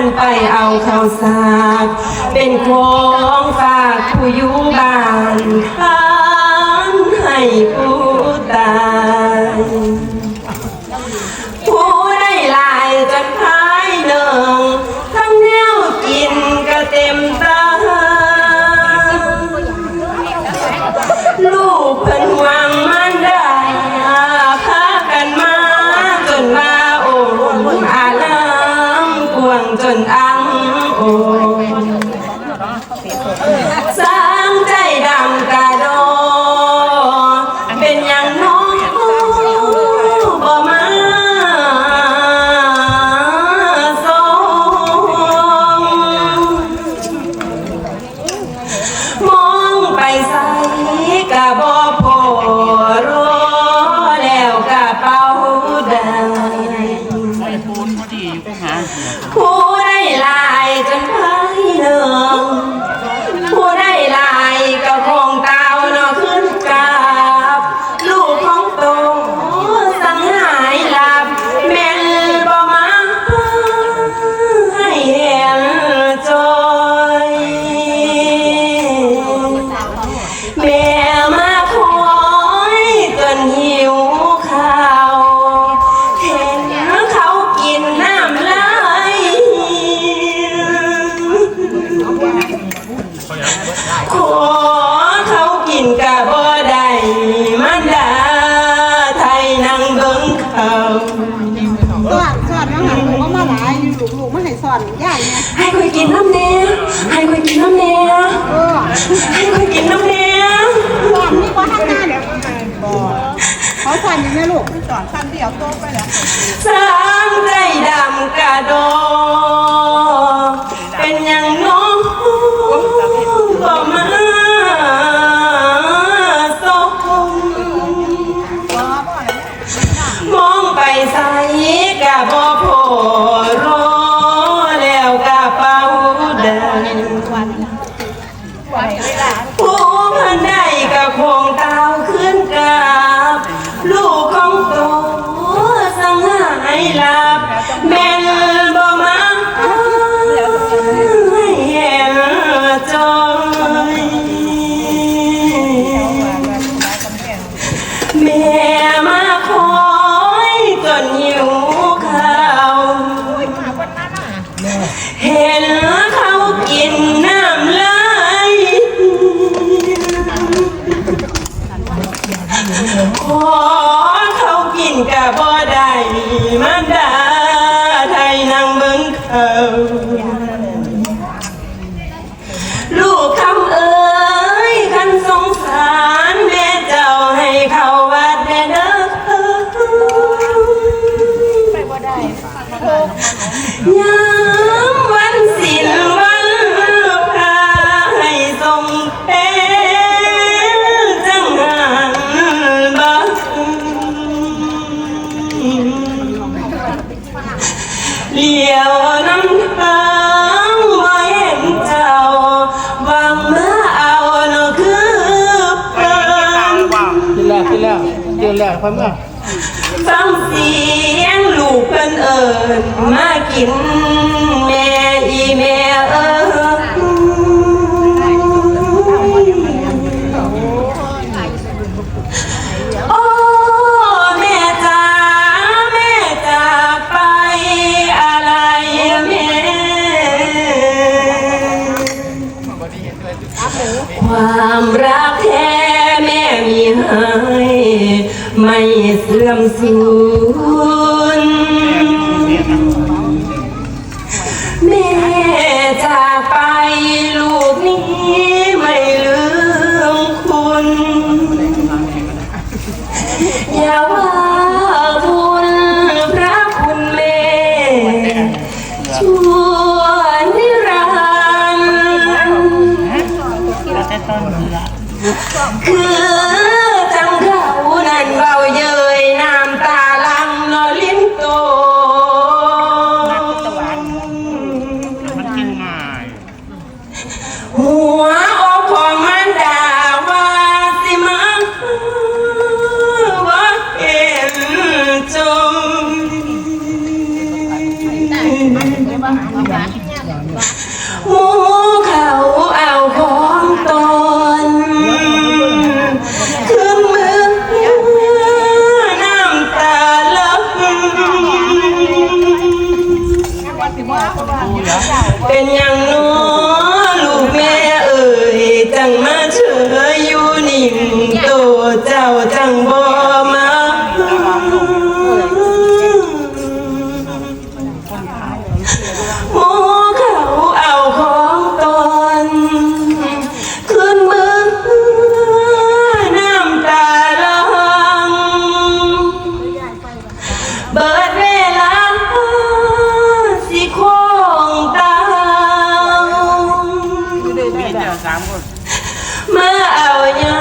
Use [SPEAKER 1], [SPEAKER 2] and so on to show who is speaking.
[SPEAKER 1] านไปเอาข้าวสากเป็นของฝากผู้อยู่บ้านทานให้ผู้ ผู้ได้ลายจนไพ่เลื
[SPEAKER 2] อ
[SPEAKER 1] ง สอน
[SPEAKER 3] สอนว่าหันลูก็มาหลายลูกลูกมาให้สอนย่ายเนี่ย
[SPEAKER 1] ให้คุยกินน้ำเนี้ยให้คุยกินน้ำเนี้ยให้คุยกินน้ำเนี้ย
[SPEAKER 3] สอนนี่ก็ทำงานเขาสอนอย่างนี้ลูกสอนขั้นเดียวโตไปแล้ว
[SPEAKER 1] สร้างใจดำกระโดดเป็นอย่าง หายหลับแม่นบ่มาให้เห็นจอยแม่มาคอยจนหิวข้าวเห็นเขากินน้ำลายขอ กินกะบ่ได้มันดาไทยนั่งเบิ่งเขา น้ำตาบ่เห็นเจ้าหวังมาเอาเนาะคือเพิ่น
[SPEAKER 2] กินแล้วกินแล้วกินแล้วพ่อแม่
[SPEAKER 1] ฟังเสียงลูกเพิ่นเอิญมากิน ไม่เสื่อมสูญแม่จากไปลูกนี้ไม่ลืมคุณ อย่าว่าบุญพระคุณแม่ ชั่วนิรันดร์คือ Maaawa niyo.